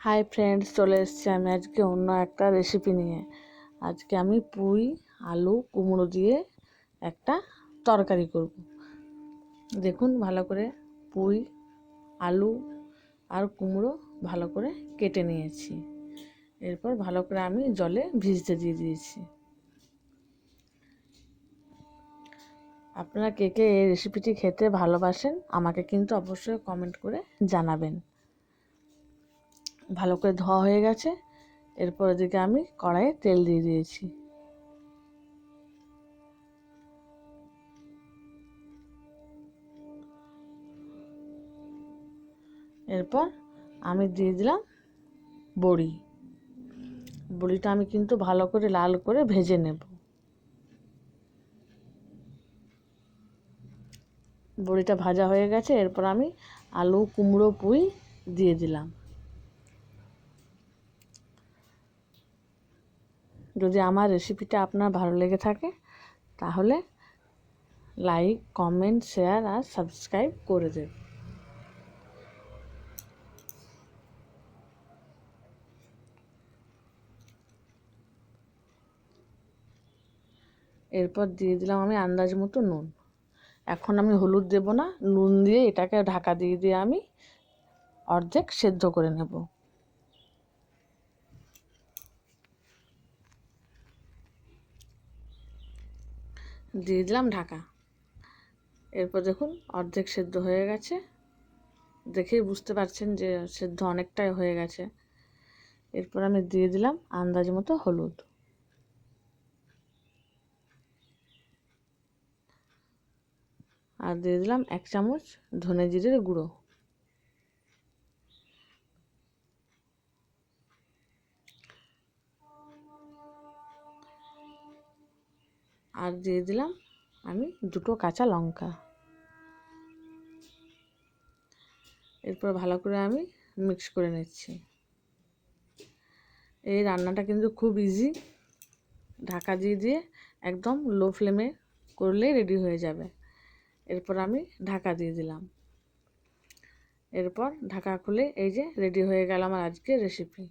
Hi friends চলে এসেছি আমি আজকে অন্য একটা রেসিপি নিয়ে। আজকে আমি পুঁই, আলু, কুমড়ো দিয়ে একটা তরকারি করব। দেখুন, ভালো করে পুঁই, আলু আর কুমড়ো ভালো করে কেটে নিয়েছি। এরপর ভালো করে আমি জলে ভিজতে দিয়ে দিয়েছি। আপনারা কে কে এই রেসিপিটি খেতে ভালোবাসেন, আমাকে কিন্তু অবশ্যই কমেন্ট করে জানাবেন। ভালো করে ধোয়া হয়ে গেছে। এরপর এদিকে আমি কড়াইয়ে তেল দিয়ে দিয়েছি। এরপর আমি দিয়ে দিলাম বড়ি। বড়িটা আমি কিন্তু ভালো করে লাল করে ভেজে নেব। বড়িটা ভাজা হয়ে গেছে। এরপর আমি আলু, কুমড়ো, পুঁই দিয়ে দিলাম। যদি আমার রেসিপিটা আপনার ভালো লেগে থাকে, তাহলে লাইক কমেন্ট শেয়ার আর সাবস্ক্রাইব করে দেবে এরপর দিয়ে দিলাম আমি আন্দাজ মতো নুন। এখন আমি হলুদ দেব না, নুন দিয়ে এটাকে ঢাকা দিয়ে দিয়ে আমি অর্ধেক সেদ্ধ করে নেব। দিয়ে দিলাম ঢাকা। এরপর দেখুন অর্ধেক সেদ্ধ হয়ে গেছে। দেখেই বুঝতে পারছেন যে সেদ্ধ অনেকটাই হয়ে গেছে। এরপর আমি দিয়ে দিলাম আন্দাজ মতো হলুদ। আর দিয়ে দিলাম এক চামচ ধনে জিরের গুঁড়ো। আর দিয়ে দিলাম আমি দুটো কাঁচা লঙ্কা। এরপর ভালো করে আমি মিক্স করে নিচ্ছি। এই রান্নাটা কিন্তু খুব ইজি ঢাকা দিয়ে দিয়ে একদম লো ফ্লেমে করলেই রেডি হয়ে যাবে। এরপর আমি ঢাকা দিয়ে দিলাম। এরপর ঢাকা খুলে এই যে রেডি হয়ে গেল আমার আজকের রেসিপি